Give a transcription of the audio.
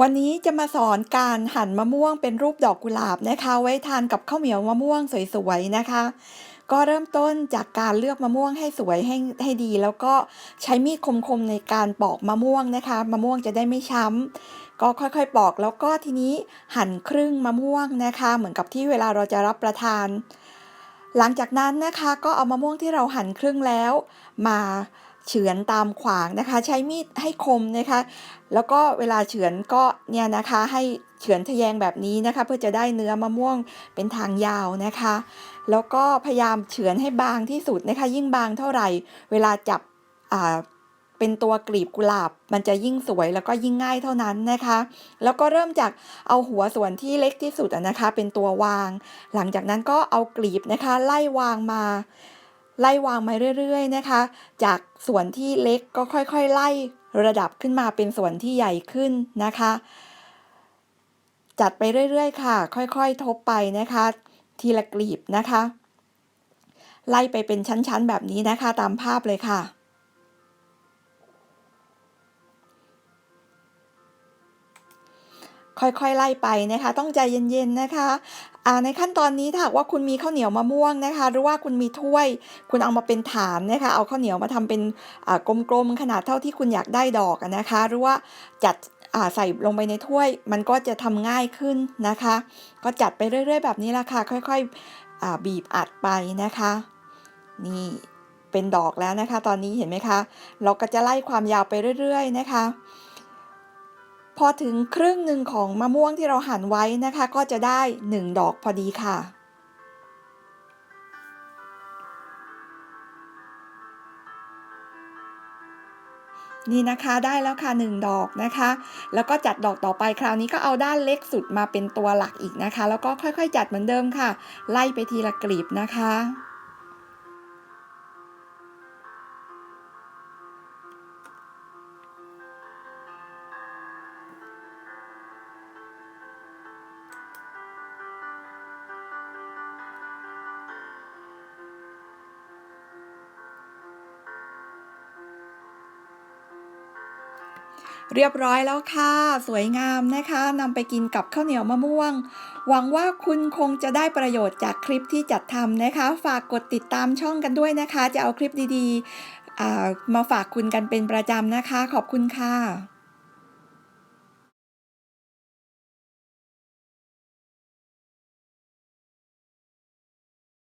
วันนี้จะมาสอนการหั่นมะม่วงเป็นรูปดอกกุหลาบนะคะ ไว้ทานกับข้าวเหนียวมะม่วงสวยๆนะคะ ก็เริ่มต้นจากการเลือกมะม่วงให้สวยให้ให้ดี แล้วก็ใช้มีดคมๆในการปอกมะม่วงนะคะ มะม่วงจะได้ไม่ช้ำก็ค่อยๆปอกแล้วก็ทีนี้หั่นครึ่งมะม่วงนะคะ เหมือนกับที่เวลาเราจะรับประทาน หลังจากนั้นนะคะ ก็เอามะม่วงที่เราหั่นครึ่งแล้ว มา เฉือนตามขวางนะคะ ใช้มีดให้คมนะคะ แล้วก็เวลาเฉือนก็เนี่ยนะคะให้เฉือนทะแยงแบบนี้นะคะ เพื่อจะได้เนื้อมะม่วงเป็นทางยาวนะคะ แล้วก็พยายามเฉือนให้บางที่สุดนะคะ ยิ่งบางเท่าไหร่ เวลาจับอ่าเป็นตัวกลีบกุหลาบมันจะยิ่งสวยแล้วก็ยิ่งง่ายเท่านั้นนะคะ แล้วก็เริ่มจากเอาหัวส่วนที่เล็กที่สุดนะคะ เป็นตัววาง หลังจากนั้นก็เอากลีบนะคะ ไล่วางมา ไล่วางมาเรื่อยๆนะคะ จากส่วนที่เล็กก็ค่อยๆ ไล่ระดับขึ้นมาเป็นส่วนที่ใหญ่ขึ้นนะคะ จัดไปเรื่อยๆ ค่ะ ค่อยๆ ทบไปนะคะ ทีละกลีบนะคะ ไล่ไปเป็นชั้นๆ แบบนี้นะคะตามภาพเลยค่ะค่อยๆ ไล่ไปนะคะ ต้องใจเย็นๆ นะคะ ในขั้นตอนนี้ถ้าหากว่าคุณมีข้าวเหนียวมะม่วงนะคะ หรือว่าคุณมีถ้วย คุณเอามาเป็นฐานนะคะ เอาข้าวเหนียวมาทำเป็นกลมๆขนาดเท่าที่คุณอยากได้ดอกนะคะ หรือว่าจัดใส่ลงไปในถ้วย มันก็จะทำง่ายขึ้นนะคะ ก็จัดไปเรื่อย ๆ แบบนี้ละค่ะ ค่อยๆบีบอัดไปนะคะ นี่เป็นดอกแล้วนะคะ ตอนนี้เห็นไหมคะ เราก็จะไล่ความยาวไปเรื่อย ๆ นะคะ อถึงครึ่งหนึ่งของมะม่วงที่เราหั่นไว้นะคะ ก็จะได้ 1 ดอกพอดีค่ะ นี่นะคะได้แล้วค่ะ 1 ดอกนะคะ แล้วก็จัดดอกต่อไปคราวนี้ก็เอาด้านเล็กสุดมาเป็นตัวหลักอีกนะคะ แล้วก็ค่อยๆ จัดเหมือนเดิมค่ะ ไล่ไปทีละกลีบนะคะ เรียบร้อยแล้วค่ะ สวยงามนะคะนำไปกินกับข้าวเหนียวมะม่วง หวังว่าคุณคงจะได้ประโยชน์จากคลิปที่จัดทำนะคะ ฝากกดติดตามช่องกันด้วยนะคะ จะเอาคลิปดีๆมาฝากคุณกันเป็นประจำนะคะ ขอบคุณค่ะ